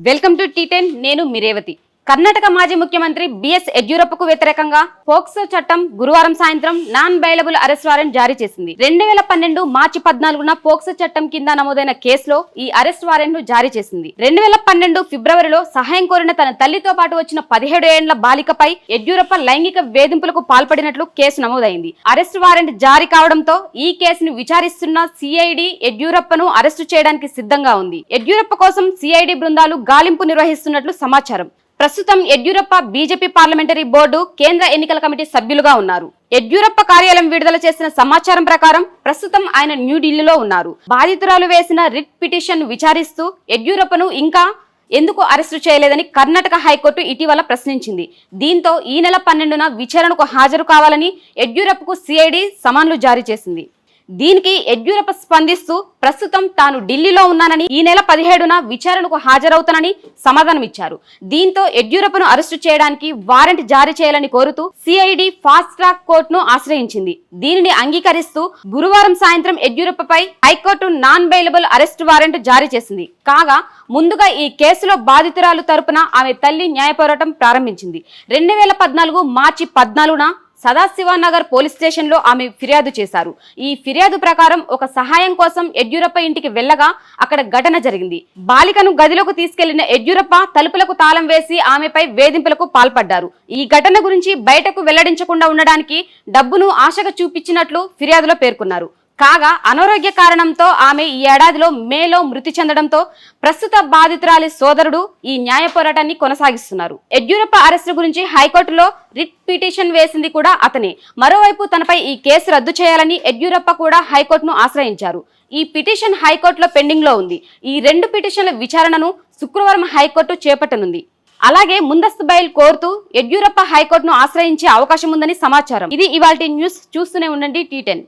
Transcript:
Welcome to tea ten నేను మిరేవతి కర్ణాటక మాజీ ముఖ్యమంత్రి బిఎస్ యడ్యూరప్పకు వ్యతిరేకంగా పోక్సో చట్టం గురువారం సాయంత్రం నాన్ బైలబుల్ అరెస్ట్ వారెంట్ జారీ చేసింది. రెండు వేల పన్నెండు మార్చి పద్నాలుగున పోక్సో చట్టం కింద నమోదైన కేసులో ఈ అరెస్ట్ వారెంట్ను జారీ చేసింది. రెండు వేల పన్నెండు ఫిబ్రవరిలో సహాయం కోరిన తన తల్లితో పాటు వచ్చిన పదిహేడు ఏళ్ళ బాలికపై యడ్యూరప్ప లైంగిక వేధింపులకు పాల్పడినట్లు కేసు నమోదైంది. అరెస్ట్ వారెంట్ జారీ కావడంతో ఈ కేసును విచారిస్తున్న సిఐడి యడ్యూరప్పను అరెస్టు చేయడానికి సిద్ధంగా ఉంది. యడ్యూరప్ప కోసం సిఐడి బృందాలు గాలింపు నిర్వహిస్తున్నట్లు సమాచారం. ప్రస్తుతం యడ్యూరప్ప బీజేపీ పార్లమెంటరీ బోర్డు కేంద్ర ఎన్నికల కమిటీ సభ్యులుగా ఉన్నారు. యడ్యూరప్ప కార్యాలయం విడుదల చేసిన సమాచారం ప్రకారం ప్రస్తుతం ఆయన న్యూఢిల్లీలో ఉన్నారు. బాధితురాలు వేసిన రిట్ పిటిషన్ విచారిస్తూ యడ్యూరప్పను ఇంకా ఎందుకు అరెస్టు చేయలేదని కర్ణాటక హైకోర్టు ఇటీవల ప్రశ్నించింది. దీంతో ఈ నెల పన్నెండున విచారణకు హాజరు కావాలని యడ్యూరప్పకు సిఐడి సమన్లు జారీ చేసింది. దీనికి యడ్యూరప్ప స్పందిస్తూ ప్రస్తుతం తాను ఢిల్లీలో ఉన్నానని ఈ నెల పదిహేడున విచారణకు హాజరవుతానని సమాధానమిచ్చారు. దీంతో యడ్యూరప్పను అరెస్టు చేయడానికి వారెంట్ జారీ చేయాలని కోరుతూ సిఐడి ఫాస్ట్ ట్రాక్ కోర్టును ఆశ్రయించింది. దీనిని అంగీకరిస్తూ గురువారం సాయంత్రం యడ్యూరప్పపై high court non bailable arrest warrant జారీ చేసింది. కాగా ముందుగా ఈ కేసులో బాధితురాలు తరపున ఆమె తల్లి న్యాయ పోరాటం ప్రారంభించింది. రెండు వేల పద్నాలుగు మార్చి పద్నాలుగున సదాశివనగర్ పోలీస్ స్టేషన్లో ఆమె ఫిర్యాదు చేశారు. ఈ ఫిర్యాదు ప్రకారం ఒక సహాయం కోసం యడ్యూరప్ప ఇంటికి వెళ్ళగా అక్కడ ఘటన జరిగింది. బాలికను గదిలోకి తీసుకెళ్ళిన యడ్యూరప్ప తలుపులకు తాళం వేసి ఆమెపై వేధింపులకు పాల్పడ్డారు. ఈ ఘటన గురించి బయటకు వెల్లడించకుండా ఉండడానికి డబ్బును ఆశగా చూపించినట్లు ఫిర్యాదులో పేర్కొన్నారు. కాగా అనారోగ్య కారణంతో ఆమె ఈ ఏడాదిలో మేలో మృతి చెందడంతో ప్రస్తుత బాధితురాలి సోదరుడు ఈ న్యాయ పోరాటాన్ని కొనసాగిస్తున్నారు. యడ్యూరప్ప అరెస్టు గురించి హైకోర్టులో రిట్ పిటిషన్ వేసింది కూడా అతనే. మరోవైపు తనపై ఈ కేసు రద్దు చేయాలని యడ్యూరప్ప కూడా హైకోర్టును ఆశ్రయించారు. ఈ పిటిషన్ హైకోర్టులో పెండింగ్లో ఉంది. ఈ రెండు పిటిషన్ల విచారణను శుక్రవారం హైకోర్టు చేపట్టనుంది. అలాగే ముందస్తు బయల్ కోరుతూ యడ్యూరప్ప హైకోర్టును ఆశ్రయించే అవకాశం ఉందని సమాచారం. ఇది ఇవాల్టి న్యూస్. చూస్తూనే ఉండండి టీ టెన్.